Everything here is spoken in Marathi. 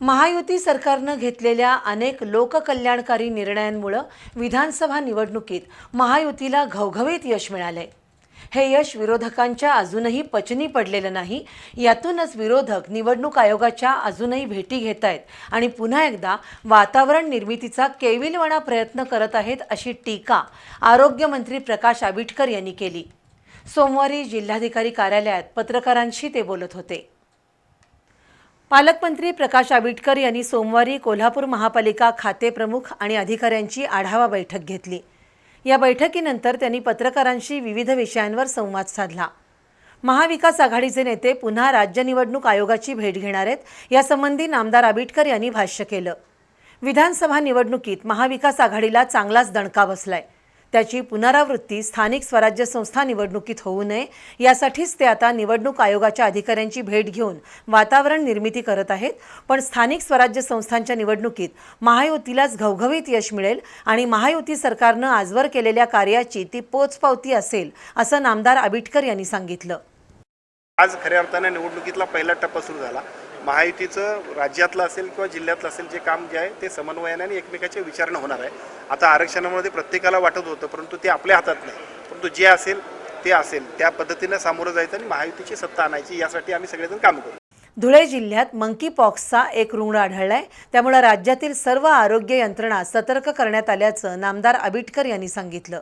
महायुती सरकारनं घेतलेल्या अनेक लोककल्याणकारी निर्णयांमुळं विधानसभा निवडणुकीत महायुतीला घवघवीत यश मिळालंय. हे यश विरोधकांच्या अजूनही पचनी पडलेलं नाही यातूनच विरोधक निवडणूक आयोगाच्या अजूनही भेटी घेत आहेत आणि पुन्हा एकदा वातावरण निर्मितीचा केविलवाणा प्रयत्न करत आहेत अशी टीका आरोग्यमंत्री प्रकाश आबिटकर यांनी केली. सोमवारी जिल्हाधिकारी कार्यालयात पत्रकारांशी ते बोलत होते. पालकमंत्री प्रकाश आबिटकर यांनी सोमवारी कोल्हापूर महापालिका खाते प्रमुख आणि अधिकाऱ्यांची आढावा बैठक घेतली. या बैठकीनंतर त्यांनी पत्रकारांशी विविध विषयांवर संवाद साधला. महाविकास आघाडीचे नेते पुन्हा राज्य निवडणूक आयोगाची भेट घेणार आहेत यासंबंधी नामदार आबिटकर यांनी भाष्य केलं. विधानसभा निवडणुकीत महाविकास आघाडीला चांगलाच दणका बसलाय. त्याची पुनरावृत्ती स्थानिक स्वराज्य संस्था निवडणुकीत होऊ नये. यासाठीच ते आता निवडणूक आयोगाच्या अधिकाऱ्यांची भेट घेऊन वातावरण निर्मिती करत आहेत. पण स्थानिक स्वराज्य संस्थांच्या निवडणुकीत महायुतीलाच घवघवीत यश मिळेल आणि महायुती सरकारनं आजवर केलेल्या कार्याची ती पोचपावती असेल असं नामदार आबिटकर यांनी सांगितलं. आज खऱ्या अर्थानं निवडणुकीतला पहिला टप्पा सुरू झाला. महायुतीचं राज्यातलं असेल किंवा जिल्ह्यातलं असेल जे काम जे आहे ते समन्वयाने आणि एकमेकाच्या विचारणं होणार आहे. आता आरक्षणामध्ये प्रत्येकाला वाटत होतं परंतु ते आपल्या हातात नाही. परंतु जे असेल ते असेल. त्या पद्धतीनं सामोरं जायचं आणि महायुतीची सत्ता आणायची यासाठी आम्ही सगळेजण काम करू. धुळे जिल्ह्यात मंकी पॉक्सचा एक रुग्ण आढळलाय. त्यामुळे राज्यातील सर्व आरोग्य यंत्रणा सतर्क करण्यात आल्याचं नामदार आबिटकर यांनी सांगितलं.